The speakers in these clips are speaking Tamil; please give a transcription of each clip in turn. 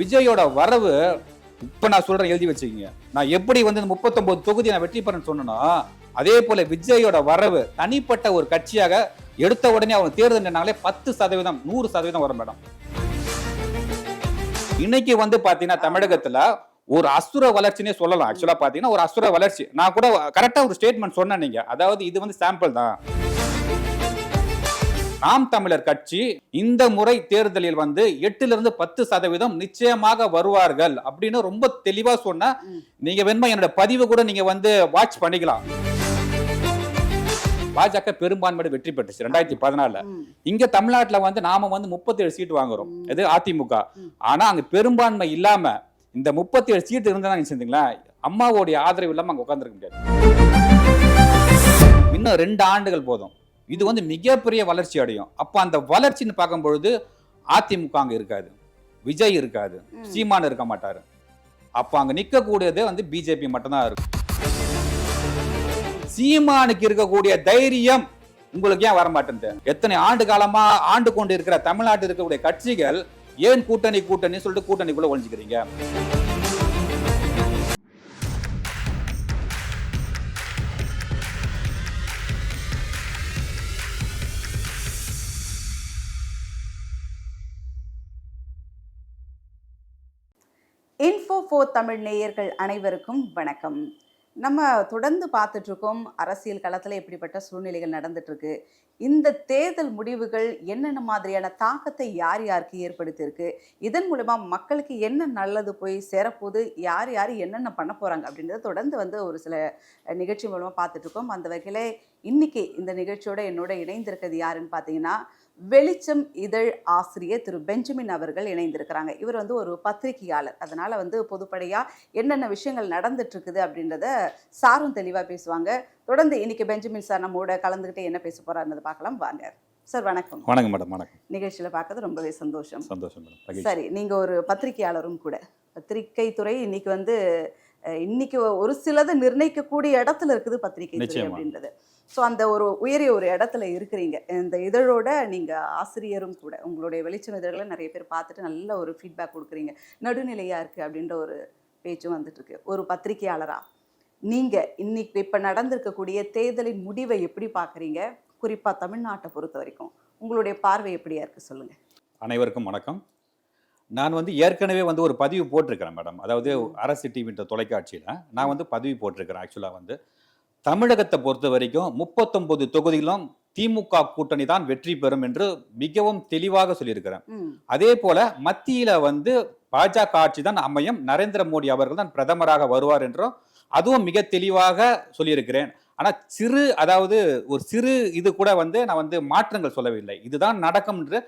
விஜயோட வரவு இப்ப நான் சொல்றேன் எழுதி வச்சுக்கோங்க. நான் எப்படி வந்து இந்த 39 தொகுதி நான் வெற்றி பெறேன்னு சொன்னனோ அதே போல விஜயோட வரவு தனிப்பட்ட ஒரு கட்சியாக எடுத்த உடனே அவங்க தேர்தல் நின்னாலே பத்து சதவீதம் நூறு சதவீதம் வரும் மேடம். இன்னைக்கு வந்து பாத்தீங்கன்னா தமிழகத்துல ஒரு அசுர வளர்ச்சினே சொல்லலாம். ஆக்சுவலா பாத்தீங்கன்னா ஒரு அசுர வளர்ச்சி. நான் கூட கரெக்டா ஒரு ஸ்டேட்மெண்ட் சொன்னேன் நீங்க. அதாவது இது வந்து சாம்பிள் தான். நாம் தமிழர் கட்சி இந்த முறை தேர்தலில் வந்து எட்டுல இருந்து பத்து சதவீதம் நிச்சயமாக வருவார்கள் அப்படின்னு ரொம்ப தெளிவா சொன்ன. நீங்க வேணுமா என்னோட பதிவு கூட நீங்க வந்து வாட்ச் பண்ணிக்கலாம் பாஜக பெரும்பான்மையோட வெற்றி பெற்றுச்சு ரெண்டாயிரத்தி பதினாலுல. இங்க தமிழ்நாட்டுல வந்து நாம வந்து 37 சீட் வாங்குறோம். இது அதிமுக. ஆனா அங்க பெரும்பான்மை இல்லாம இந்த 37 சீட் இருந்தா செஞ்சீங்களா அம்மாவோடைய ஆதரவு இல்லாம அங்க உட்கார்ந்திருக்க முடியாது இன்னும் ரெண்டு ஆண்டுகள் போதும் இது வந்து மிகப்பெரிய வளர்ச்சி அடையும். அப்ப அந்த வளர்ச்சின்னு பார்க்கும் பொழுது அதிமுக அங்க இருக்காது. விஜய் இருக்காது. சீமான் இருக்க மாட்டாரு. அப்ப அங்க நிக்கக்கூடியது வந்து பிஜேபி மட்டும்தான் இருக்கும். சீமானுக்கு இருக்கக்கூடிய தைரியம் உங்களுக்கு ஏன் வர மாட்டேங்குது எத்தனை ஆண்டு காலமா ஆண்டு கொண்டு இருக்கிற தமிழ்நாட்டில் இருக்கக்கூடிய கட்சிகள் ஏன் கூட்டணி கூட்டணி சொல்லிட்டு கூட்டணிக்குள்ள ஒழிஞ்சுக்கிறீங்க? இன்ஃபோ தமிழ் நேயர்கள் அனைவருக்கும் வணக்கம். நம்ம தொடர்ந்து பார்த்துட்ருக்கோம் அரசியல் களத்தில் எப்படிப்பட்ட சூழ்நிலைகள் நடந்துட்டுருக்கு இந்த தேர்தல் முடிவுகள் என்னென்ன மாதிரியான தாக்கத்தை யார் யாருக்கு ஏற்படுத்தியிருக்கு? இதன் மூலமாக மக்களுக்கு என்ன நல்லது போய் சேரப்போது யார் யார் என்னென்ன பண்ண போகிறாங்க அப்படின்றத தொடர்ந்து வந்து ஒரு சில நிகழ்ச்சி மூலமாக பார்த்துட்ருக்கோம். அந்த வகையில் இன்றைக்கி இந்த நிகழ்ச்சியோட என்னோட இணைந்திருக்கிறது யாருன்னு பார்த்தீங்கன்னா வெளிச்சம் இதழ் ஆசிரியர் திரு பெஞ்சமின் அவர்கள் இணைந்திருக்கிறாங்க. இவர் வந்து ஒரு பத்திரிகையாளர். அதனால வந்து பொதுப்படையா என்னென்ன விஷயங்கள் நடந்துட்டு இருக்குது அப்படின்றத சாரும் தெளிவா பேசுவாங்க. தொடர்ந்து இன்னைக்கு பெஞ்சமின் சார் நம்மோட கலந்துக்கிட்டு என்ன பேச போறாருன்னு பார்க்கலாம். வாங்க. சார் வணக்கம். வணக்கம் மேடம் வணக்கம். நிகழ்ச்சியில பார்க்கறது ரொம்பவே சந்தோஷம். சந்தோஷம் மேடம். சரி நீங்க ஒரு பத்திரிகையாளரும் கூட. பத்திரிகை துறை இன்னைக்கு வந்து இன்னைக்கு ஒரு சிலதை நிர்ணயிக்கக்கூடிய இடத்துல இருக்குது பத்திரிகை துறை. அப்படின்றது. ஸோ அந்த ஒரு உயரிய ஒரு இடத்துல இருக்கிறீங்க. இந்த இதழோட நீங்க ஆசிரியரும் கூட உங்களுடைய வெளிச்சம் இதழ்களை நிறைய பேர் பார்த்துட்டு நல்ல ஒரு ஃபீட்பேக் கொடுக்குறீங்க. நடுநிலையா இருக்கு அப்படின்ற ஒரு பேச்சும் வந்துட்டு இருக்கு ஒரு பத்திரிகையாளரா நீங்க இன்னைக்கு இப்ப நடந்திருக்கக்கூடிய தேர்தலின் முடிவை எப்படி பார்க்கறீங்க? குறிப்பா தமிழ்நாட்டை பொறுத்த வரைக்கும். உங்களுடைய பார்வை எப்படியா இருக்கு சொல்லுங்க. அனைவருக்கும் வணக்கம். நான் வந்து ஏற்கனவே வந்து ஒரு பதிவு போட்டிருக்கிறேன் மேடம். அதாவது. அரசு டிவின்ற தொலைக்காட்சியில் நான் வந்து பதிவு போட்டிருக்கிறேன் ஆக்சுவலாக வந்து. தமிழகத்தை பொறுத்த வரைக்கும் முப்பத்தொன்பது தொகுதிகளும் திமுக கூட்டணி தான் வெற்றி பெறும் என்று மிகவும் தெளிவாக சொல்லியிருக்கிறேன். அதே போல மத்தியில வந்து பாஜக ஆட்சி தான் அமையும். நரேந்திர மோடி அவர்கள் தான் பிரதமராக வருவார் என்றும் அதுவும் மிக தெளிவாக சொல்லியிருக்கிறேன். ஆனா சிறு அதாவது ஒரு சிறு இது கூட வந்து நான் வந்து மாற்றங்கள் சொல்லவில்லை. இதுதான் நடக்கும் என்று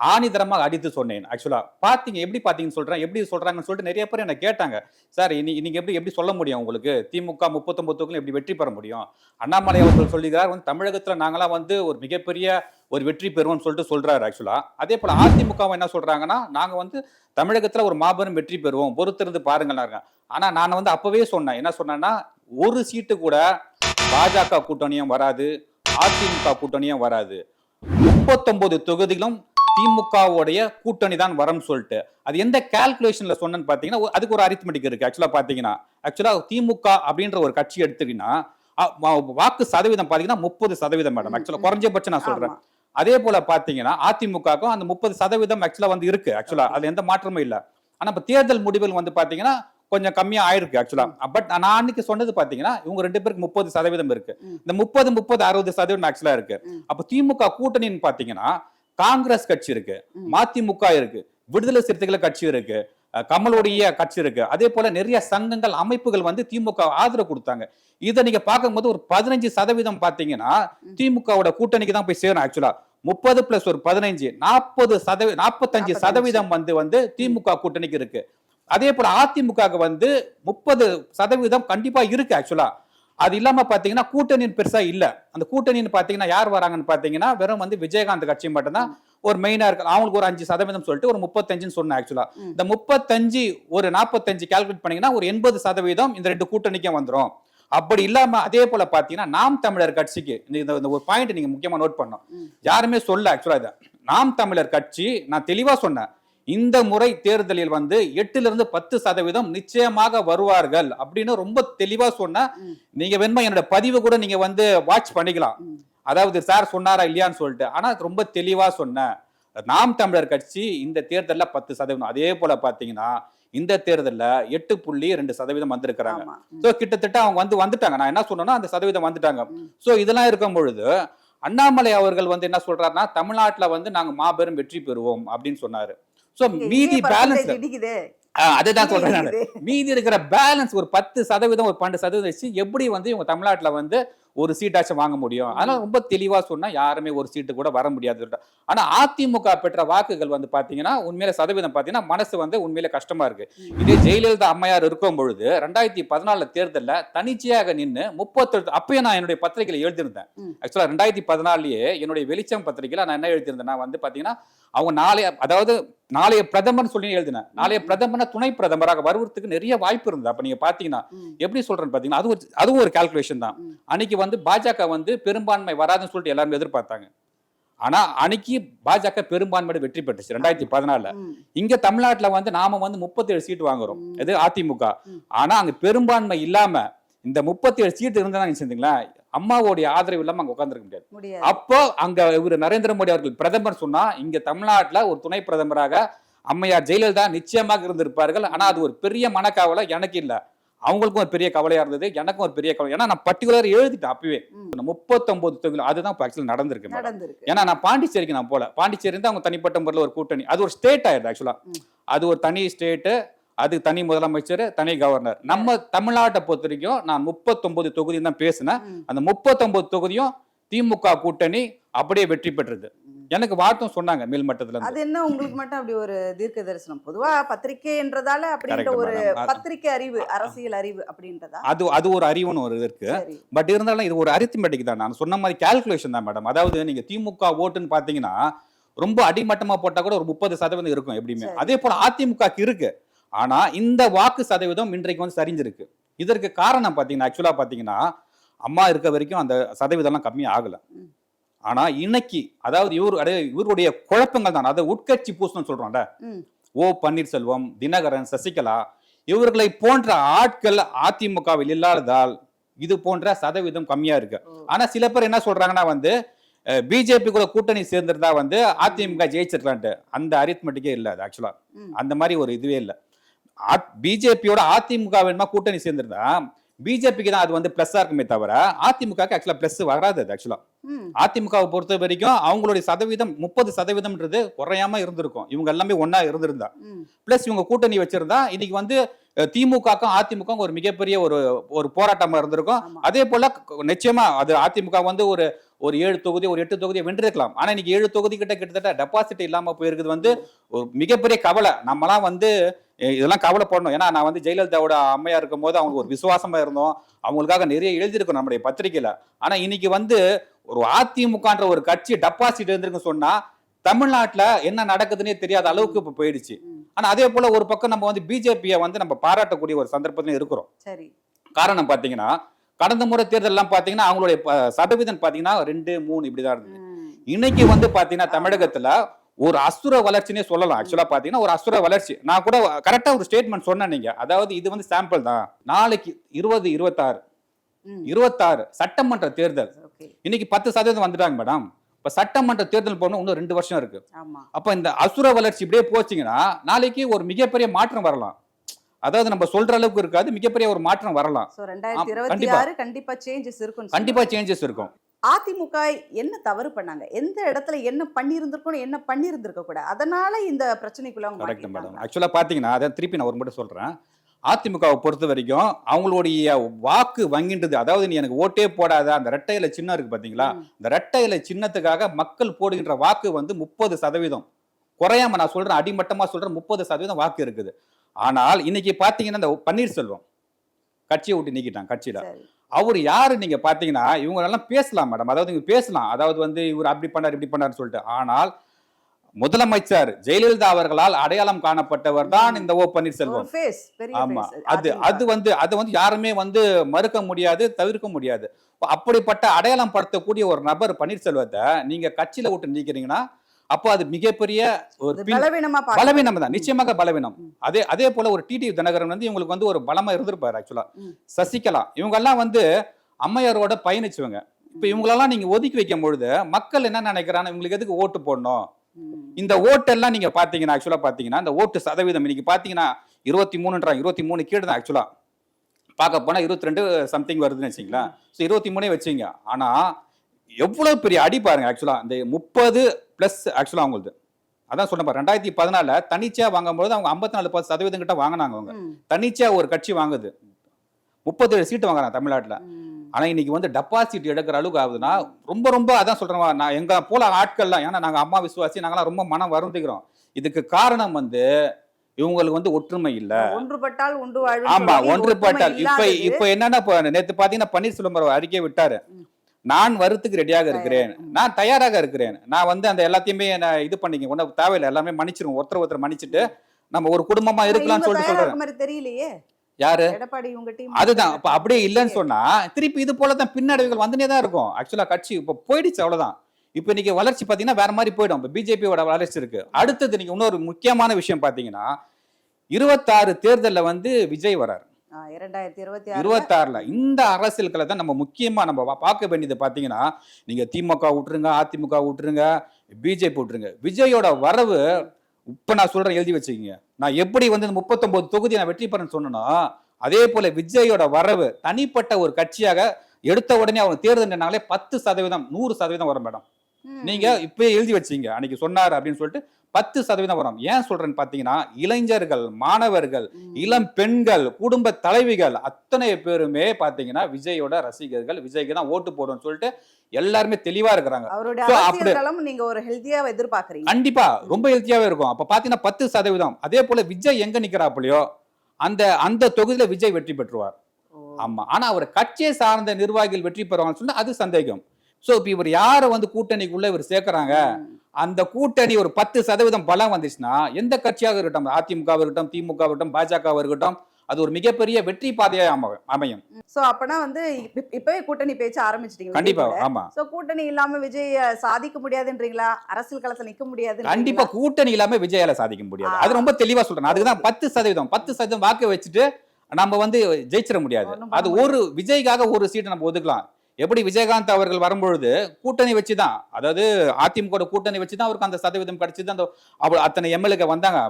ஆணிதரமாக அடித்து சொன்னேன். ஆக்சுவலாக பார்த்தீங்க எப்படி பார்த்தீங்கன்னு சொல்கிறேன் எப்படி சொல்கிறாங்கன்னு சொல்லிட்டு நிறைய பேர் என்ன கேட்டாங்க. சார் இனி நீங்கள் எப்படி எப்படி சொல்ல முடியும் உங்களுக்கு? திமுக முப்பத்தொம்பது தொகுதியில் எப்படி வெற்றி பெற முடியும்? அண்ணாமலை அவர்கள் சொல்லுகிறார் வந்து தமிழகத்தில் நாங்களாம் வந்து ஒரு மிகப்பெரிய ஒரு வெற்றி பெறுவோம்னு சொல்லிட்டு சொல்கிறாரு ஆக்சுவலாக அதே போல் அதிமுக என்ன சொல்கிறாங்கன்னா நாங்கள் வந்து தமிழகத்தில் ஒரு மாபெரும் வெற்றி பெறுவோம். பொறுத்திருந்து பாருங்கள்னாங்க ஆனால் நான் வந்து அப்போவே சொன்னேன். என்ன சொன்னேன்னா ஒரு சீட்டு கூட பாஜக கூட்டணியும் வராது அதிமுக கூட்டணியும் வராது. முப்பத்தொன்பது தொகுதிகளும் திமுகவுடைய கூட்டணி தான் வரும்னு சொல்லிட்டு அது எந்த கால்குலேஷன்ல சொன்னேன்னு பாத்தீங்கன்னா அதுக்கு ஒரு அரித்மெட்டிக் இருக்கு ஆக்சுவலா பாத்தீங்கன்னா ஆக்சுவலா திமுக அப்படின்ற ஒரு கட்சி வா- வாக்கு சதவீதம் பாத்தீங்கன்னா முப்பது சதவீதம் மேடம் ஆக்சுவலா. குறைஞ்சபட்சம் நான் சொல்றேன். அதே போல பாத்தீங்கன்னா அதிமுகவுக்கும் அந்த முப்பது சதவீதம் ஆக்சுவலா வந்து இருக்கு ஆக்சுவலா. அதுல எந்த மாற்றமும் இல்ல ஆனா இப்ப தேர்தல் முடிவுகள் வந்து பாத்தீங்கன்னா கொஞ்சம் கம்மியா ஆயிருக்கு ஆக்சுவலா பட் நான் அன்னைக்கு சொன்னது பாத்தீங்கன்னா இவங்க ரெண்டு பேருக்கு முப்பது சதவீதம் இருக்கு. இந்த முப்பது முப்பது அறுபது சதவீதம் ஆக்சுவலா இருக்கு. அப்ப திமுக கூட்டணின்னு பாத்தீங்கன்னா காங்கிரஸ் கட்சி இருக்கு. மதிமுக இருக்கு விடுதலை சிறுத்தைகள் கட்சி இருக்கு கமலுடைய கட்சி இருக்கு. அதே போல நிறைய சங்கங்கள் அமைப்புகள் வந்து திமுக ஆதரவு கொடுத்தாங்க. இதை நீங்க பார்க்கும்போது ஒரு பதினஞ்சு சதவீதம் பாத்தீங்கன்னா. திமுகவோட கூட்டணிக்கு தான் போய் சேரும் ஆக்சுவலா முப்பது பிளஸ் ஒரு பதினஞ்சு நாற்பது சதவீதம் நாற்பத்தஞ்சு 45 சதவீதம் வந்து வந்து திமுக கூட்டணிக்கு இருக்கு. அதே போல அதிமுக வந்து முப்பது சதவீதம் கண்டிப்பா இருக்கு ஆக்சுவலா அது இல்லாம பாத்தீங்கன்னா கூட்டணின்னு பெருசா இல்ல. அந்த கூட்டணின்னு பாத்தீங்கன்னா யார் வராங்கன்னு பாத்தீங்கன்னா வெறும் வந்து விஜயகாந்த் கட்சி மட்டும்தான். ஒரு மெயினா இருக்கு அவங்களுக்கு ஒரு அஞ்சு சதவீதம் சொல்லிட்டு ஒரு முப்பத்தஞ்சுன்னு சொன்னேன் ஆக்சுவலா. இந்த முப்பத்தஞ்சு ஒரு நாற்பத்தஞ்சு கால்குலேட் பண்ணீங்கன்னா ஒரு எண்பது சதவீதம் இந்த ரெண்டு கூட்டணிக்கும் வந்துரும். அப்படி இல்லாம அதே போல பாத்தீங்கன்னா நாம் தமிழர் கட்சிக்கு இந்த- ஒரு பாயிண்ட் நீங்க முக்கியமா நோட் பண்ணோம். யாருமே சொல்ல ஆக்சுவலா இதை. நாம் தமிழர் கட்சி நான் தெளிவா சொன்னேன். இந்த முறை தேர்தலில் வந்து எட்டுல இருந்து பத்து சதவீதம் நிச்சயமாக வருவார்கள் அப்படின்னு ரொம்ப தெளிவா சொன்ன ம். நீங்க வேணுமா என்னோட பதிவு கூட நீங்க வந்து வாட்ச் பண்ணிக்கலாம். அதாவது சார் சொன்னாரா இல்லையான்னு சொல்லிட்டு ஆனா ரொம்ப தெளிவா சொன்னேன் நாம் தமிழர் கட்சி இந்த தேர்தல்ல பத்து சதவீதம் அதே போல பாத்தீங்கன்னா இந்த தேர்தல்ல எட்டு புள்ளி ரெண்டு சதவீதம் வந்திருக்கிறாங்க. சோ கிட்டத்தட்ட அவங்க வந்து வந்துட்டாங்க நான் என்ன சொன்னேன்னா அந்த சதவீதம் வந்துட்டாங்க. சோ இதெல்லாம் இருக்கும் பொழுது அண்ணாமலை அவர்கள் வந்து என்ன சொல்றாருன்னா தமிழ்நாட்டுல வந்து நாங்க மாபெரும் வெற்றி பெறுவோம் அப்படின்னு சொன்னாரு சோ மீதி பேலன்ஸ் இடிக்குதே. அதுதான் சொல்றேன் நான். மீதி இருக்கிற பேலன்ஸ் ஒரு பத்து சதவீதம் ஒரு பன்னெண்டு சதவீதம் வச்சு எப்படி வந்து இவங்க தமிழ்நாட்டுல வந்து ஒரு சீட்டாச்சும் வாங்க முடியும் அதனால ரொம்ப தெளிவா சொன்னா யாருமே ஒரு சீட்டு கூட வர முடியாது. ஆனா அதிமுக பெற்ற வாக்குகள் வந்து பாத்தீங்கன்னா உண்மையில சதவீதம் பாத்தீங்கன்னா மனசு வந்து உண்மையில கஷ்டமா இருக்கு. இதே ஜெயலலிதா அம்மையார் இருக்கும் பொழுது ரெண்டாயிரத்தி பதினாலு தேர்தல்ல தனிச்சையாக நின்னு முப்பத்தெட்டு அப்பயே நான் என்னுடைய பத்திரிகையில எழுதியிருந்தேன். ஆக்சுவலா ரெண்டாயிரத்தி பதினாலுலயே என்னுடைய வெளிச்சம் பத்திரிகையில நான் என்ன எழுதியிருந்தேன்னா வந்து பாத்தீங்கன்னா அவங்க நாளைய அதாவது நாளைய பிரதமர் சொல்லி எழுதினேன் நாளைய பிரதமர்னா துணை பிரதமராக வருவதற்கு நிறைய வாய்ப்பு இருந்தது அப்ப நீங்க பாத்தீங்கன்னா. எப்படி சொல்றேன்னு பாத்தீங்கன்னா அது ஒரு அதுவும் ஒரு கால்குலேஷன் தான். அன்னைக்கு வந்து பாஜக வந்து பெரும்பான்மை வராதுன்னு சொல்லிட்டு எல்லாரும் எதிர்பார்த்தாங்க. ஆனா அன்னைக்கு பாஜக பெரும்பான்மையோட வெற்றி பெற்றுச்சு ரெண்டாயிரத்தி பதினாலுல. இங்க தமிழ்நாட்டுல வந்து நாம வந்து முப்பத்தேழு சீட் வாங்குறோம். இது அதிமுக. ஆனா அங்க பெரும்பான்மை இல்லாம இந்த முப்பத்தேழு சீட் இருந்தா செஞ்சீங்களா? அம்மாவோடைய ஆதரவு இல்லாம அங்க உட்காந்துருக்க முடியாது. அப்போ அங்க இவர் நரேந்திர மோடி அவர்கள் பிரதமர் சொன்னா இங்க தமிழ்நாட்டுல ஒரு துணை பிரதமராக அம்மையார் ஜெயலலிதா நிச்சயமாக இருந்திருப்பார்கள். ஆனா அது ஒரு பெரிய மனக்கவலை எனக்கு இல்ல. அவங்களுக்கும் ஒரு பெரிய கவலையா இருந்தது எனக்கும் ஒரு பெரிய கவலை ஏன்னா நான் பர்டிகுலர் எழுதிட்டேன் அப்பவே. முப்பத்தொன்பது தொகுதி அதுதான் ஆக்சுவலி நடந்திருக்கு. நடந்திருக்கு ஏன்னா நான் பாண்டிச்சேரிக்கு நான் போல பாண்டிச்சேரி இருந்து அவங்க தனிப்பட்ட முறையில் ஒரு கூட்டணி அது ஒரு ஸ்டேட் ஆயிடுது ஆக்சுவலா ம். அது ஒரு தனி ஸ்டேட்டு அது தனி முதலமைச்சர் தனி கவர்னர் நம்ம தமிழ்நாட்டை பொறுத்த வரைக்கும் நான் முப்பத்தொன்பது தொகுதி தான் பேசினேன். அந்த முப்பத்தொன்பது தொகுதியும் திமுக கூட்டணி அப்படியே வெற்றி பெற்றது. எனக்கு வாழ்த்தும் சொன்னாங்க மேல்மட்டத்துல இருந்து அது என்ன உங்களுக்கு மட்டும் அப்படி ஒரு தீர்க்க தரிசனம் பொதுவா பத்திரிகைன்றதால அப்படின்ற ஒரு பத்திரிக்கை அறிவு அரசியல் அறிவு அப்படின்றதா? அது அது ஒரு அறிவுன்னு ஒரு இருக்கு. பட் இருந்தாலும் இது ஒரு அரித்மெட்டிக் தான். நான் சொன்ன மாதிரி கால்குலேஷன் தான் மேடம் அதாவது நீங்க திமுக ஓட்டுன்னு பாத்தீங்கன்னா ரொம்ப அடிமட்டமா போட்டா கூட ஒரு முப்பது சதவீதம் இருக்கும் எப்படியுமே. அதே போல அதிமுகக்கு இருக்கு. ஆனா இந்த வாக்கு சதவீதம் இன்றைக்கு வந்து சரிஞ்சிருக்கு. இதற்கு காரணம் பாத்தீங்கன்னா ஆக்சுவலா பாத்தீங்கன்னா அம்மா இருக்க வரைக்கும் அந்த சதவீதம்லாம் கம்மி ஆகல. ஆனா இன்னைக்கு அதாவது இவர் இவருடைய குழப்பங்கள் தான். அதாவது உட்கட்சி பூசணும் சொல்றோம்ல. ஓ பன்னீர்செல்வம் தினகரன் சசிகலா இவர்களை போன்ற ஆட்கள் அதிமுகவில் இல்லாததால் இது போன்ற சதவீதம் கம்மியா இருக்கு. ஆனா சில பேர் என்ன சொல்றாங்கன்னா வந்து பிஜேபி கூட கூட்டணி சேர்ந்திருந்தா வந்து அதிமுக ஜெயிச்சிருக்கலான்ட்டு அந்த அரித்மெட்டிக்கே இல்ல அது ஆக்சுவலா. அந்த மாதிரி ஒரு இதுவே இல்ல. பிஜேபியோட அதிமுக வேணுமா கூட்டணி சேர்ந்திருந்தா பிஜேபிக்கு தான் அது வந்து பிளஸ்ஸா இருக்குமே தவிர அதிமுக ஆக்சுவலா பிளஸ் வராது அது ஆக்சுவலா. அதிமுகவை பொறுத்த வரைக்கும் அவங்களுடைய சதவீதம் முப்பது சதவீதம்ன்றது குறையாம இருந்திருக்கும் இவங்க எல்லாமே ஒண்ணா இருந்திருந்தா. பிளஸ் இவங்க கூட்டணி வச்சிருந்தா இன்னைக்கு வந்து திமுகக்கும் அதிமுக ஒரு மிகப்பெரிய ஒரு ஒரு போராட்டமா இருந்திருக்கும். அதே போல நிச்சயமா அது அதிமுக வந்து ஒரு ஒரு ஏழு தொகுதி ஒரு எட்டு தொகுதியை வென்றிருக்கலாம் ஆனா இன்னைக்கு ஏழு தொகுதி கிட்ட கிட்டத்தட்ட டெபாசிட் இல்லாம போயிருக்குது வந்து ஒரு மிகப்பெரிய கவலை நம்மலாம் வந்து இதெல்லாம் கவலைப்படணும். ஏன்னா நான் வந்து ஜெயலலிதாவோட அம்மையா இருக்கும் போது அவங்களுக்கு ஒரு விசுவாசமா இருந்தோம். அவங்களுக்காக நிறைய எழுதியிருக்கோம் நம்முடைய பத்திரிகையில. ஆனா இன்னைக்கு வந்து ஒரு அதிமுகன்ற ஒரு கட்சி டெபாசிட் இருந்திருக்கு சொன்னா தமிழ்நாட்டுல என்ன நடக்குதுன்னே தெரியாத அளவுக்கு இப்ப போயிடுச்சு. ஆனா அதே போல ஒரு பக்கம் நம்ம வந்து பிஜேபியை வந்து நம்ம பாராட்டக்கூடிய ஒரு சந்தர்ப்பத்துல இருக்கிறோம். சரி. காரணம் பாத்தீங்கன்னா கடந்த முறை தேர்தல்லாம் பாத்தீங்கன்னா அவங்களுடைய சதவீதம் பாத்தீங்கன்னா ரெண்டு மூணு இப்படிதான் இருந்தது. இன்னைக்கு வந்து பாத்தீங்கன்னா தமிழகத்துல ஒரு அசுர வளர்ச்சினே சொல்லலாம். ஆக்சுவலா பாத்தீங்கன்னா ஒரு அசுர வளர்ச்சி. நான் கூட கரெக்டா ஒரு ஸ்டேட்மெண்ட் சொன்னேன் நீங்க. அதாவது இது வந்து சாம்பிள் தான். நாளைக்கு இருபது இருபத்தாறு. இருபத்தாறு சட்டமன்ற தேர்தல். இன்னைக்கு பத்து சதவீதம் வந்துட்டாங்க மேடம் இப்ப சட்டமன்ற தேர்தல் போகணும் இன்னும் ரெண்டு வருஷம் இருக்கு. அப்ப இந்த அசுர வளர்ச்சி இப்படியே போச்சுங்கன்னா நாளைக்கு ஒரு மிகப்பெரிய மாற்றம் வரலாம். அதாவது நம்ம சொல்ற அளவுக்கு இருக்காது மிகப்பெரிய ஒரு மாற்றம் வரலாம். கண்டிப்பா. சேஞ்சஸ் இருக்கும் கண்டிப்பா சேஞ்சஸ் இருக்கும். அதிமுக என்ன தவறு பண்ணாங்க? எந்த இடத்துல என்ன பண்ணியிருந்திருக்கணும் என்ன பண்ணியிருந்திருக்க கூட? அதனால இந்த பிரச்சனைக்குள்ள அவங்க கரெக்ட் மேடம் மாட்டிக்கிட்டாங்க. ஆக்சுவலா பாத்தீங்கன்னா அதை திருப்பி நான் ஒரு மட்டும் சொல்றேன். அதிமுகவை பொறுத்த வரைக்கும் அவங்களுடைய வாக்கு வங்கின்றது அதாவது நீ எனக்கு ஓட்டே போடாத அந்த ரெட்டை இலை சின்னம் இருக்கு பாத்தீங்களா? ம். இந்த ரெட்டை இலை சின்னத்துக்காக மக்கள் போடுகின்ற வாக்கு வந்து முப்பது சதவீதம். குறையாம நான் சொல்றேன் அடிமட்டமா சொல்றேன் முப்பது சதவீதம் வாக்கு இருக்குது. ஆனால் இன்னைக்கு பாத்தீங்கன்னா இந்த பன்னீர்செல்வம் கட்சியை விட்டு நீக்கிட்டாங்க கட்சியில. அவர் யாரு நீங்க பாத்தீங்கன்னா இவங்க எல்லாம் பேசலாம் மேடம் அதாவது இவங்க பேசலாம். அதாவது வந்து இவர் அப்படி பண்ணார் இப்படி பண்ணாருன்னு சொல்லிட்டு. ஆனால் முதலமைச்சர் ஜெயலலிதா அவர்களால் அடையாளம் காணப்பட்டவர் தான் இந்த ஓ பன்னீர்செல்வம். ஆமா. அது. அது வந்து அது வந்து யாருமே வந்து மறுக்க முடியாது தவிர்க்க முடியாது. அப்படிப்பட்ட அடையாளம் படுத்தக்கூடிய ஒரு நபர் பன்னீர்செல்வத்தை நீங்க கட்சியில விட்டு நீக்கிறீங்கன்னா அப்போ அது மிகப்பெரிய ஒரு பலவீனமா தான் நிச்சயமாக பலவீனம். அதே அதே போல ஒரு டிடி தினகரன் வந்து இவங்களுக்கு வந்து ஒரு பலமா இருந்திருப்பாரு ஆக்சுவலா. சசிகலா. இவங்க எல்லாம் வந்து அம்மையாரோட பயணிச்சவங்க. இப்ப இவங்களெல்லாம் நீங்க ஒதுக்கி வைக்கும் பொழுது மக்கள் என்ன நினைக்கிறாங்க இவங்களுக்கு எதுக்கு ஓட்டு போடணும். இந்த ஓட்டெல்லாம் நீங்க பாத்தீங்கன்னா ஆக்சுவலா பாத்தீங்கன்னா இந்த ஓட்டு சதவீதம் இன்னைக்கு பாத்தீங்கன்னா இருபத்தி மூணுன்றாங்க இருபத்தி மூணு கீழே தான் ஆக்சுவலா பார்க்க போனா இருபத்தி ரெண்டு சம்திங் வருதுன்னு வச்சுங்களேன். ஸோ இருபத்தி மூணே வச்சுங்க. ஆனா எவ்வளவு பெரிய அடி பாருங்க ஆக்சுவலா இந்த முப்பது பிளஸ் ஆக்சுவலா அவங்களுக்கு அதான் சொன்ன பாரு ரெண்டாயிரத்தி பதினால தனிச்சா வாங்கும்போது அவங்க ஐம்பத்தி நாலு பத்து சதவீதம் கிட்ட வாங்கினாங்க அவங்க. தனிச்சா ஒரு கட்சி வாங்குது. முப்பத்தேழு சீட்டு வாங்குறாங்க தமிழ்நாட்டுல. ம். ஆனா இன்னைக்கு வந்து டெபாசிட் எடுக்கிற அளவுக்கு ஆகுதுன்னா ரொம்ப ரொம்ப அதான் சொல்றேன் நான் எங்க போல ஆட்கள்லாம் ஏன்னா நாங்க அம்மா விசுவாசி நாங்களாம் ரொம்ப மனம் வருந்துக்கிறோம் இதுக்கு காரணம் வந்து இவங்களுக்கு வந்து ஒற்றுமை இல்ல. ஒன்றுபட்டால் வாழ்வு ஆமா ஒன்றுபட்டால். இப்ப இப்ப என்னன்னா நேத்து பாத்தீங்கன்னா பன்னீர்செல்வம் அறிக்கை விட்டாரு. நான் வருத்துக்கு ரெடியாக இருக்கிறேன். நான் தயாராக இருக்கிறேன். நான் வந்து அந்த எல்லாத்தையுமே நான் இது பண்ணிக்க ஒன்றும் தேவையில்லை. எல்லாமே மன்னிச்சிருவோம். ஒருத்தர் ஒருத்தர் மன்னிச்சிட்டு நம்ம ஒரு குடும்பமா இருக்கலாம்னு சொல்லிட்டு மாதிரி தெரியலையே? யாரு? அதுதான். இப்ப அப்படியே இல்லைன்னு சொன்னா திருப்பி இது போல தான் பின்னடைவுகள் வந்துனே தான் இருக்கும். ஆக்சுவலா கட்சி இப்ப போயிடுச்சு அவ்வளவுதான். இப்ப இன்னைக்கு வளர்ச்சி பாத்தீங்கன்னா வேற மாதிரி போயிடும். இப்ப பிஜேபியோட வளர்ச்சி இருக்கு. அடுத்தது நீங்க இன்னொரு முக்கியமான விஷயம் பாத்தீங்கன்னா இருபத்தாறு தேர்தல்ல வந்து விஜய் வராரு இரண்டாயிரத்தி இருபத்தி இருபத்தாறுல. இந்த அரசியல்களை தான் நம்ம முக்கியமா நம்ம பார்க்க வேண்டியது பாத்தீங்கன்னா நீங்க திமுக விட்டுருங்க அதிமுக விட்டுருங்க பிஜேபி விட்டுருங்க. விஜயோட வரவு இப்ப நான் சொல்றேன் எழுதி வச்சுக்கோங்க. நான் எப்படி வந்து 39 தொகுதி நான் வெற்றி பெறேன்னு சொன்னனோ அதே போல விஜயோட வரவு தனிப்பட்ட ஒரு கட்சியாக எடுத்த உடனே அவங்க தேர்தல் நின்னாலே பத்து சதவீதம் நூறு சதவீதம் வரும் மேடம். நீங்க இப்பயே எழுதி வச்சீங்க அன்னைக்கு சொன்னாரு அப்படின்னு சொல்லிட்டு பத்து சதவீதம் வரும். ஏன் சொல்றேன்னு பாத்தீங்கன்னா இளைஞர்கள் மாணவர்கள் இளம் பெண்கள் குடும்ப தலைவிகள் அத்தனை பேருமே பாத்தீங்கன்னா விஜயோட ரசிகர்கள் விஜய்க்கு தான் ஓட்டு போடும்னு சொல்லிட்டு எல்லாருமே தெளிவா இருக்கிறாங்க. நீங்க ஒரு ஹெல்த்தியா எதிர்பார்க்கறீங்க. கண்டிப்பா ரொம்ப ஹெல்த்தியாவே இருக்கும். அப்ப பாத்தீங்கன்னா பத்து சதவீதம். அதே போல விஜய் எங்க நிக்கிறாப்புலையோ அந்த அந்த தொகுதியில விஜய் வெற்றி பெற்றுவார். ஆமா. ஆனா அவர் கட்சியை சார்ந்த நிர்வாகிகள் வெற்றி பெறுவாங்கன்னு சொன்னா அது சந்தேகம். சோ இப்ப இவர் யாரை வந்து கூட்டணிக்குள்ள இவர் சேர்க்கறாங்க. அந்த கூட்டணி ஒரு பத்து சதவீதம் பலம் வந்துச்சுன்னா எந்த கட்சியாக இருக்கட்டும் அதிமுக இருக்கட்டும் திமுக இருக்கட்டும் பாஜக இருக்கட்டும் அது ஒரு மிகப்பெரிய வெற்றி பாதையா அம- அமையும். சோ அப்பனா வந்து இப்ப- இப்பவே கூட்டணி பேச்ச ஆரம்பிச்சிட்டீங்க கண்டிப்பா ஆமா. சோ கூட்டணி இல்லாம விஜய் சாதிக்க முடியாதுன்றீங்களா? அரசியல் களத்துல நிக்க முடியாது கண்டிப்பா கூட்டணி இல்லாம விஜயால சாதிக்க முடியாது. அது ரொம்ப தெளிவா சொல்றேன். அதுக்குதான் பத்து சதவீதம் பத்து சதவீதம் வாக்கு வச்சுட்டு நம்ம வந்து ஜெயிச்சிட முடியாது. அது ஒரு விஜய்க்காக ஒரு சீட்டை நம்ம ஒதுக்கலாம். எப்படி விஜயகாந்த் அவர்கள் வரும்பொழுது கூட்டணி வச்சுதான் அதாவது அதிமுக கூட்டணி வச்சுதான் அவருக்கு அந்த சதவீதம் கிடைச்சது. அந்த அத்தனை எம்எல்ஏக்கு வந்தாங்க.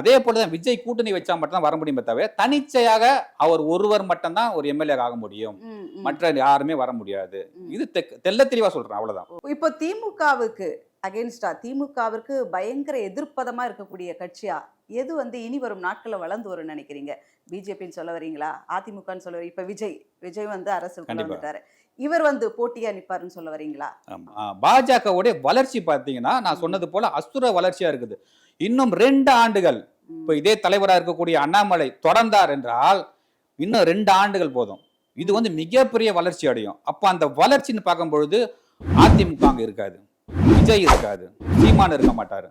அதே போலதான் விஜய் கூட்டணி வச்சா மட்டும் தான் வர முடியுமே தவிர தனிச்சையாக அவர் ஒருவர் மட்டும்தான் ஒரு எம்எல்ஏ ஆக முடியும். மற்ற யாருமே வர முடியாது. இது தெள்ள தெளிவா சொல்றேன் அவ்வளவுதான். இப்போ திமுகவுக்கு அகைன்ஸ்டா திமுகவிற்கு பயங்கர எதிர்ப்பதமா இருக்கக்கூடிய கட்சியா? எது வந்து இனி வரும் நாட்கள்ல வளர்ந்து வரும்னு நினைக்கிறீங்க? பிஜேபின்னு சொல்ல வரீங்களா? அதிமுகன்னு சொல்ல வரீங்க? இப்ப விஜய் விஜய் வந்து கண்டிப்பா. வந்துட்டாரு இவர் வந்து போட்டியா நிப்பாருன்னு சொல்ல வரீங்களா? பாஜகவுடைய வளர்ச்சி பாத்தீங்கன்னா நான் சொன்னது போல அசுர வளர்ச்சியா இருக்குது. இன்னும் ரெண்டு ஆண்டுகள். இப்ப இதே தலைவரா இருக்கக்கூடிய அண்ணாமலை தொடர்ந்தார் என்றால் இன்னும் ரெண்டு ஆண்டுகள் போதும். இது வந்து மிகப்பெரிய வளர்ச்சி அடையும். அப்ப அந்த வளர்ச்சின்னு பார்க்கும் பொழுது அதிமுக அங்க இருக்காது விஜய் இருக்காது சீமான் இருக்க மாட்டாரு.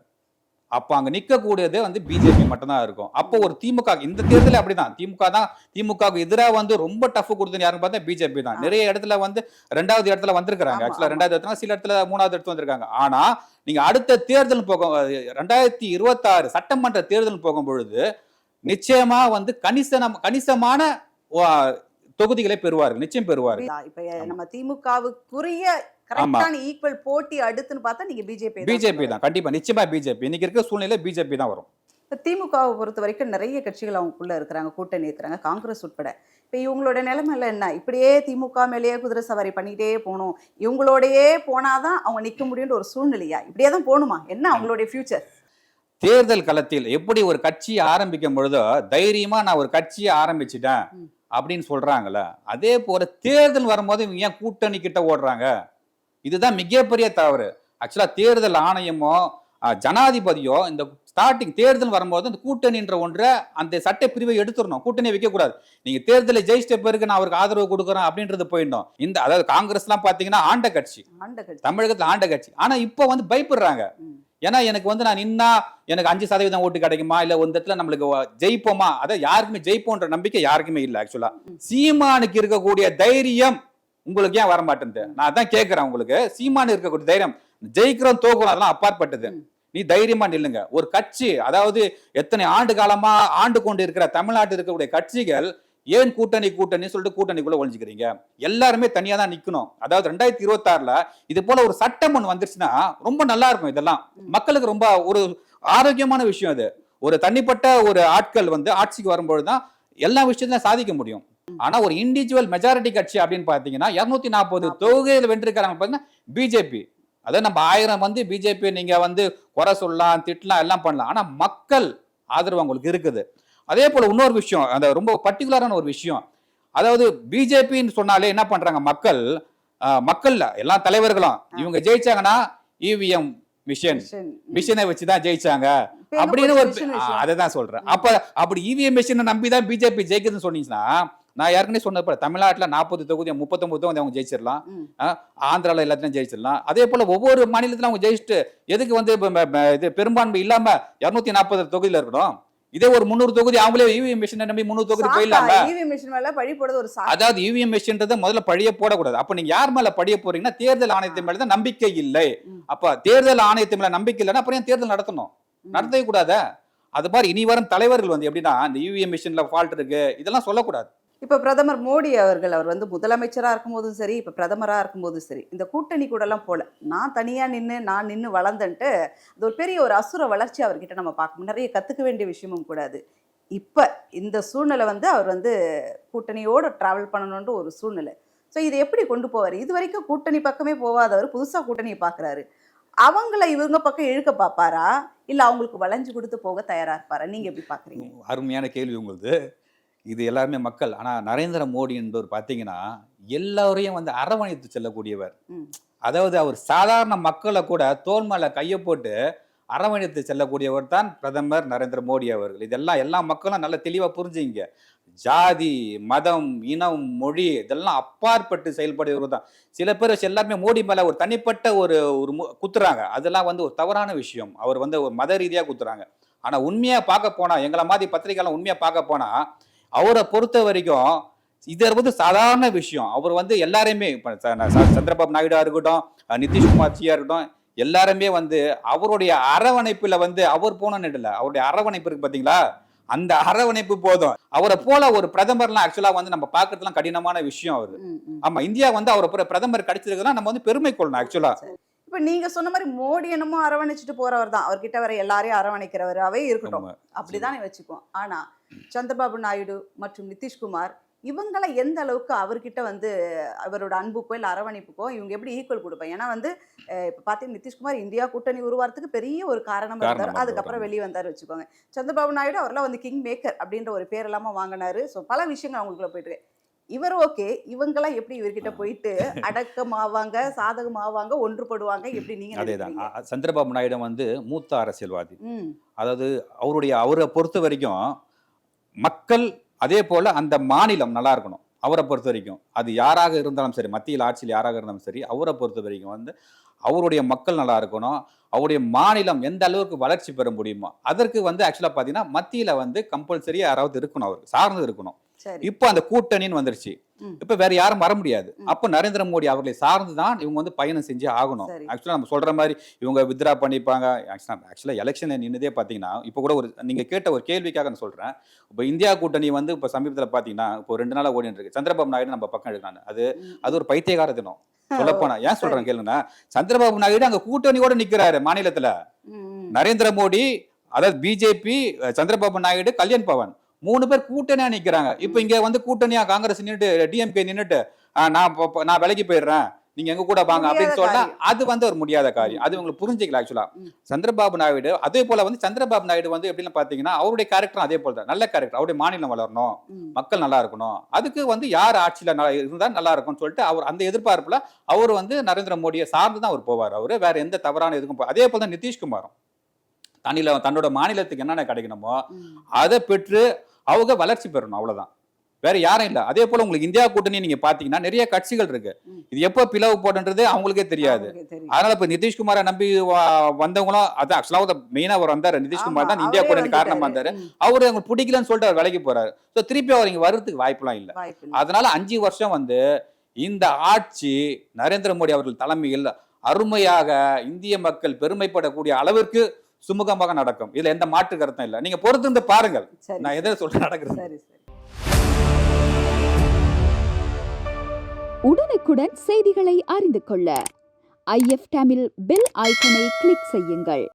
அப்ப அங்க நிக்கக்கூடியதே வந்து பிஜேபி மட்டும்தான் இருக்கும். அப்போ ஒரு திமுக இந்த தேர்தல் அப்படிதான். திமுக தான் திமுகவுக்கு எதிராக வந்து ரொம்ப டஃப் கொடுத்தது யாருன்னு பார்த்தா பிஜேபி தான். நிறைய இடத்துல வந்து ரெண்டாவது இடத்துல வந்திருக்காங்க ஆமா, ஆக்சுவலா ஆமா. ரெண்டாவது இடத்துல சில இடத்துல மூணாவது இடத்துல வந்திருக்காங்க. ஆனா நீங்க அடுத்த தேர்தல் போக ரெண்டாயிரத்தி இருபத்தாறு சட்டமன்ற தேர்தல் போகும் பொழுது நிச்சயமா வந்து கணிசனம் கணிசமான தொகுதிகளை பெறுவார்கள். நிச்சயம் பெறுவார்கள். இப்ப நம்ம திமுகவுக்குரிய கரெக்டான ஈக்குவல் போட்டி அடுத்துன்னு பார்த்தா நீங்க பிஜேபி பிஜேபி தான் கண்டிப்பா நிச்சயமா பிஜேபி இன்னைக்கு இருக்க சூழ்நிலை பிஜேபி தான் வரும். இப்போ திமுகவை பொறுத்த வரைக்கும் நிறைய கட்சிகள் அவங்களுக்குள்ள இருக்கிறாங்க கூட்டணி இருக்கிறாங்க காங்கிரஸ் உட்பட. இப்போ இவங்களோட நிலைமை எல்லாம் என்ன? இப்படியே திமுக மேலேயே குதிரை சவாரி பண்ணிட்டே போகணும். இவங்களோடயே போனாதான் அவங்க நிக்க முடியும்ன்ற ஒரு சூழ்நிலையா? இப்படியே தான் போகணுமா? என்ன அவங்களுடைய ஃபியூச்சர் தேர்தல் களத்தில் எப்படி ஒரு கட்சியை ஆரம்பிக்கும் பொழுதோ தைரியமா நான் ஒரு கட்சியை ஆரம்பிச்சிட்டேன். அப்படின்னு சொல்றாங்கல்ல அதே போல தேர்தல் வரும்போது இவங்க ஏன் கூட்டணி கிட்ட ஓடுறாங்க? இதுதான் மிகப்பெரிய தவறு. ஆக்சுவலா தேர்தல் ஆணையமோ ஜனாதிபதியோ இந்த ஸ்டார்டிங் தேர்தல் வரும்போது அந்த கூட்டணின்ற ஒன்றை அந்த சட்ட பிரிவை எடுத்துடணும். கூட்டணியை வைக்க கூடாது நீங்க தேர்தலில் ஜெயிச்சிட்ட பிறகு நான் அவருக்கு ஆதரவு கொடுக்குறேன் அப்படின்றது போயிடணும். இந்த அதாவது காங்கிரஸ்லாம் பாத்தீங்கன்னா ஆண்ட கட்சி. தமிழகத்துல ஆண்ட கட்சி. ஆனா இப்போ வந்து பயப்படுறாங்க. ஏன்னா எனக்கு வந்து நான் நின்னா எனக்கு அஞ்சு சதவீதம் ஓட்டு கிடைக்குமா? இல்ல ஒரு இடத்துல நம்மளுக்கு ஜெயிப்போமா? அதாவது யாருக்குமே ஜெயிப்போன்ற நம்பிக்கை யாருக்குமே இல்ல ஆக்சுவலா. சீமானுக்கு இருக்கக்கூடிய தைரியம் உங்களுக்கு ஏன் வர மாட்டேங்குது நான் அதான் கேட்கிறேன் உங்களுக்கு. சீமானு இருக்கக்கூடிய தைரியம். ஜெயிக்கிறோம் தோக்குறோம் அதெல்லாம் அப்பாற்பட்டது. நீ தைரியமா நில்லுங்க. ஒரு கட்சி அதாவது எத்தனை ஆண்டு காலமா ஆண்டு கொண்டு இருக்கிற தமிழ்நாட்டில் இருக்கக்கூடிய கட்சிகள் ஏன் கூட்டணி கூட்டணி சொல்லிட்டு கூட்டணிக்குள்ள ஒழிஞ்சுக்கிறீங்க? எல்லாருமே தனியா தான் நிக்கணும். அதாவது ரெண்டாயிரத்தி இருபத்தாறுல இது போல ஒரு சட்டம் ஒண்ணு வந்துருச்சுன்னா ரொம்ப நல்லா இருக்கும் இதெல்லாம். மக்களுக்கு ரொம்ப ஒரு ஆரோக்கியமான விஷயம் அது. ஒரு தனிப்பட்ட ஒரு ஆட்கள் வந்து ஆட்சிக்கு வரும்பொழுது தான் எல்லா விஷயத்தையும் சாதிக்க முடியும். ஆனா ஒரு இண்டிவிஜுவல் மெஜாரிட்டி கட்சி அப்படின்னு பாத்தீங்கன்னா இருநூத்தி நாற்பது தொகுதியில் வென்றிருக்கிறாங்க பாத்தீங்கன்னா பிஜேபி அதாவது நம்ம ஆயிரம் வந்து பிஜேபி நீங்க வந்து குறை சொல்லலாம் திட்டலாம் எல்லாம் பண்ணலாம். ஆனா மக்கள் ஆதரவு அவங்களுக்கு இருக்குது. அதே போல இன்னொரு விஷயம் அந்த ரொம்ப பர்டிகுலரான ஒரு விஷயம். அதாவது பிஜேபின்னு சொன்னாலே என்ன பண்றாங்க மக்கள்? ஆஹ், மக்கள்ல எல்லா தலைவர்களும். இவங்க ஜெயிச்சாங்கன்னா இவிஎம் மிஷின் மிஷன். மிஷினை வச்சு தான் ஜெயிச்சாங்க. அப்படின்னு ஒரு? அதை தான் சொல்றேன். அப்ப அப்படி இவிஎம் மிஷினை நம்பி தான் பிஜேபி ஜெயிக்குதுன்னு சொன்னீங்கன்னா நான் ஏற்கனவே சொன்னது தமிழ்நாட்டுல நாற்பது தொகுதி முப்பத்தொன்பது தொகுதி அவங்க ஜெயிச்சிடலாம். ம். ஆ, ஆந்திரால எல்லாத்தையும் ஜெயிச்சிடலாம். அதே போல ஒவ்வொரு மாநிலத்திலும் அவங்க ஜெயிச்சுட்டு எதுக்கு வந்து இது பெரும்பான்மை இல்லாம இருநூத்தி நாற்பது தொகுதியில இருக்கணும்? இதே ஒரு முந்நூறு தொகுதி அவங்களே இவிஎம் மிஷினை நம்பி முந்நூறு தொகுதி போயிடலாங்க EVM மிஷின் மேல பழி போடுறது ஒரு சாக்கு. அதாவது இவிஎம் மிஷின்றதை முதல்ல பழிய போடக்கூடாது. அப்ப நீங்க யார் மேல பழிய போறீங்கன்னா தேர்தல் ஆணையத்தின் மேல தான் நம்பிக்கை இல்லை. அப்ப தேர்தல் ஆணையத்தின் மேல நம்பிக்கை இல்லைன்னா அப்புறம் தேர்தல் நடத்தணும். நடத்தவே கூடாதா? அது மாதிரி இனி வரும் தலைவர்கள் வந்து எப்படின்னா இந்த இவிஎம் மிஷின்ல ஃபால்ட் இருக்கு. இதெல்லாம் சொல்லக்கூடாது. இப்போ பிரதமர் மோடி அவர்கள் அவர் வந்து முதலமைச்சராக இருக்கும்போதும் சரி இப்போ பிரதமராக இருக்கும்போதும் சரி இந்த கூட்டணி கூடலாம் போல. நான் தனியாக நின்று நான் நின்று வளர்ந்தன்ட்டு அது ஒரு பெரிய ஒரு அசுர வளர்ச்சி அவர்கிட்ட நம்ம பார்க்கணும். நிறைய கற்றுக்க வேண்டிய விஷயமும் கூடாது இப்போ இந்த சூழ்நிலை வந்து அவர் வந்து கூட்டணியோடு ட்ராவல் பண்ணணுன்ற ஒரு சூழ்நிலை. ஸோ இதை எப்படி கொண்டு போவார்? இது வரைக்கும் கூட்டணி பக்கமே போகாதவர் புதுசாக கூட்டணியை பார்க்கறாரு. அவங்கள இவங்க பக்கம் இழுக்க பார்ப்பாரா? இல்லை அவங்களுக்கு வளைஞ்சு கொடுத்து போக தயாராக இருப்பாரா? நீங்கள் எப்படி பார்க்குறீங்க? அருமையான கேள்வி உங்களுது. இது எல்லாருமே மக்கள். ஆனா நரேந்திர மோடி என்பவர் பாத்தீங்கன்னா எல்லாரையும் வந்து அரவணைத்து செல்லக்கூடியவர். அதாவது அவர் சாதாரண மக்களை கூட தோல் மேல கையை போட்டு அரவணைத்து செல்லக்கூடியவர் தான் பிரதமர் நரேந்திர மோடி அவர்கள். இதெல்லாம் எல்லா மக்களும் நல்லா தெளிவா புரிஞ்சுங்க. ஜாதி மதம் இனம் மொழி இதெல்லாம் அப்பாற்பட்டு செயல்படுவர் தான். சில பேர் எல்லாருமே மோடி மேல ஒரு தனிப்பட்ட ஒரு ஒரு குத்துறாங்க. அதெல்லாம் வந்து ஒரு தவறான விஷயம். அவர் வந்து ஒரு மத ரீதியா குத்துறாங்க. ஆனா உண்மையா பார்க்க போனா எங்களை மாதிரி பத்திரிகைலாம் உண்மையா பார்க்க போனா அவரை பொறுத்த வரைக்கும் இது வந்து சாதாரண விஷயம். அவர் வந்து எல்லாரையுமே சந்திரபாபு நாயுடா இருக்கட்டும் நிதிஷ்குமார் ஜியா இருக்கட்டும் எல்லாருமே வந்து அவருடைய அரவணைப்புல வந்து அவர் போனோன்னு இல்ல அவருடைய அரவணைப்பு இருக்கு பாத்தீங்களா? அந்த அரவணைப்பு போதும். அவரை போல ஒரு பிரதமர்லாம் ஆக்சுவலா வந்து நம்ம பார்க்கறதுலாம் கடினமான விஷயம் அவரு. ஆமா இந்தியா வந்து அவர் பிர- பிரதமர் கிடைச்சிருக்குன்னா நம்ம வந்து பெருமை கொள்ளணும் ஆக்சுவலா இப்ப நீங்க சொன்ன மாதிரி மோடி என்னமோ அரவணைச்சிட்டு போறவர் தான். அவர்கிட்ட வர எல்லாரையும் அரவணைக்கிறவராவே இருக்கட்டும். அப்படிதானே வச்சுக்குவோம். ஆனா சந்திரபாபு நாயுடு மற்றும் நிதிஷ்குமார் இவங்கள எந்த அளவுக்கு அவர்கிட்ட வந்து அவரோட அன்புக்கோ இல்லை அரவணைப்புக்கோ இவங்க எப்படி ஈக்குவல் கொடுப்பாங்க ஏன்னா வந்து இப்ப பாத்தீங்கன்னா நிதிஷ்குமார் இந்தியா கூட்டணி உருவாறதுக்கு பெரிய ஒரு காரணம் இருந்தார். அதுக்கப்புறம். வெளியே வந்தார் வச்சுக்கோங்க. சந்திரபாபு நாயுடு அவர்லாம் வந்து கிங் மேக்கர் அப்படின்ற ஒரு பேர் எல்லாம வாங்கினாரு. ஸோ பல விஷயங்கள் அவங்களுக்குள்ள போயிட்டு இருக்கு. இவர் ஓகே இவங்கெல்லாம் எப்படி இவர்கிட்ட போயிட்டு அடக்கமாவாங்க சாதகமாவாங்க ஒன்றுபடுவாங்க எப்படி நீங்க அதேதான். சந்திரபாபு நாயுடு வந்து மூத்த அரசியல்வாதி. அதாவது அவருடைய அவரை பொறுத்த வரைக்கும் மக்கள் அதே போல அந்த மாநிலம் நல்லா இருக்கணும் அவரை பொறுத்த வரைக்கும். அது யாராக இருந்தாலும் சரி மத்தியில் ஆட்சியில் யாராக இருந்தாலும் சரி அவரை பொறுத்த வரைக்கும் வந்து அவருடைய மக்கள் நல்லா இருக்கணும் அவருடைய மாநிலம் எந்த அளவுக்கு வளர்ச்சி பெற முடியுமோ அதற்கு வந்து ஆக்சுவலாக பார்த்தீங்கன்னா மத்தியில் வந்து கம்பல்சரி யாராவது இருக்கணும் அவருக்கு சார்ந்து இருக்கணும். இப்போ அந்த கூட்டணின்னு வந்துருச்சு. இப்போ வேற யாரும் வர முடியாது. அப்போ நரேந்திர மோடி அவர்களை சார்ந்து தான் இவங்க வந்து பயணம் செஞ்சே ஆகணும் சரி. ஆக்சுவலாக நம்ம சொல்ற மாதிரி இவங்க வித்ரா பண்ணிப்பாங்க ஆக்சுவலாக எலெக்ஷன் நின்னதே பார்த்தீங்கன்னா இப்போ கூட ஒரு நீங்க கேட்ட ஒரு கேள்விக்காக நான் சொல்றேன் இப்போ இந்தியா கூட்டணி வந்து இப்போ சமீபத்தில் பார்த்தீங்கன்னா இப்போ ரெண்டு நாளா ஓடிட்டு இருக்கு சந்திரபாபு நாயுடு நம்ம பக்கம் எடுக்கிறாங்க அது. அது ஒரு பைத்தியகார தினம் சொல்லப்போனா ஏன் சொல்றேன் சரி. கேளுங்க சந்திரபாபு நாயுடு அங்க கூட்டணியோட நிக்கிறாரு மாநிலத்துல. நரேந்திர மோடி அதாவது பிஜேபி சந்திரபாபு நாயுடு கல்யாண் பவன் மூணு பேர் கூட்டணியா நிக்கிறாங்க. இப்போ இங்க வந்து கூட்டணியா காங்கிரஸ் நின்னுட்டு டிஎம்கே நின்னுட்டு ஆ, நான் நான் விலகி போயிடுறேன். நீங்க எங்க கூட வாங்க. அப்படின்னு சொன்னா. அது வந்து ஒரு முடியாத காரியம். அது உங்களுக்கு புரிஞ்சுக்கல ஆக்சுவலா. சந்திரபாபு நாயுடு அதே போல வந்து சந்திரபாபு நாயுடு வந்து எப்படின்னு பாத்தீங்கன்னா அவருடைய கேரக்டர் அதே போல தான். நல்ல கேரக்டர் அவருடைய மாநிலம் வளரணும். மக்கள் நல்லா இருக்கணும். அதுக்கு வந்து யார் ஆட்சியில இருந்தா நல்லா இருக்கும்னு சொல்லிட்டு அவர் அந்த எதிர்பார்ப்புல அவர் வந்து நரேந்திர மோடியை சார்ந்து தான் அவர் போவார் அவரு. வேற எந்த தவறான எதுக்கும் போ- அதே போல தான் நிதிஷ்குமாரும். தன்னில தன்னோட மாநிலத்துக்கு என்னென்ன கிடைக்கணுமோ. அதை பெற்று அவங்க வளர்ச்சி பெறணும் அவ்வளவுதான் வேற யாரும் இல்ல அதே போல உங்களுக்கு இந்தியா கூட்டணி நீங்க பாத்தீங்கன்னா நிறைய கட்சிகள் இருக்கு. இது எப்ப பிளவு போடுன்றது அவங்களுக்கே தெரியாது. அதனால இப்ப நிதிஷ்குமாரை நம்பி வந்தவங்களும் அதான் ஆக்சுவலா மெயினா அவர் வந்தாரு நிதிஷ்குமார் தான் இந்தியா கூட்டணி காரணமா. இருந்தாரு. அவரு அவங்களுக்கு பிடிக்கலன்னு சொல்லிட்டு அவர் வேலைக்கு போறாரு ஸோ திருப்பி அவர் இங்க வர்றதுக்கு வாய்ப்புலாம் இல்ல வாய்ப்பு இல்லை. அதனால அஞ்சு வருஷம் வந்து இந்த ஆட்சி நரேந்திர மோடி அவர்கள் தலைமையில் அருமையாக இந்திய மக்கள் பெருமைப்படக்கூடிய அளவிற்கு சுமூகமாக நடக்கும். இதுல எந்த மாற்று கருத்தும் இல்ல. நீங்க பொறுத்து இருந்து பாருங்கள். சரி நான் எதை சொல்றேன் நடக்கிறது. சரி சரி. உடனுக்குடன் செய்திகளை அறிந்து கொள்ள. ஐஎஃப் தமிழ் பெல் ஐக்கனை கிளிக் செய்யுங்கள்.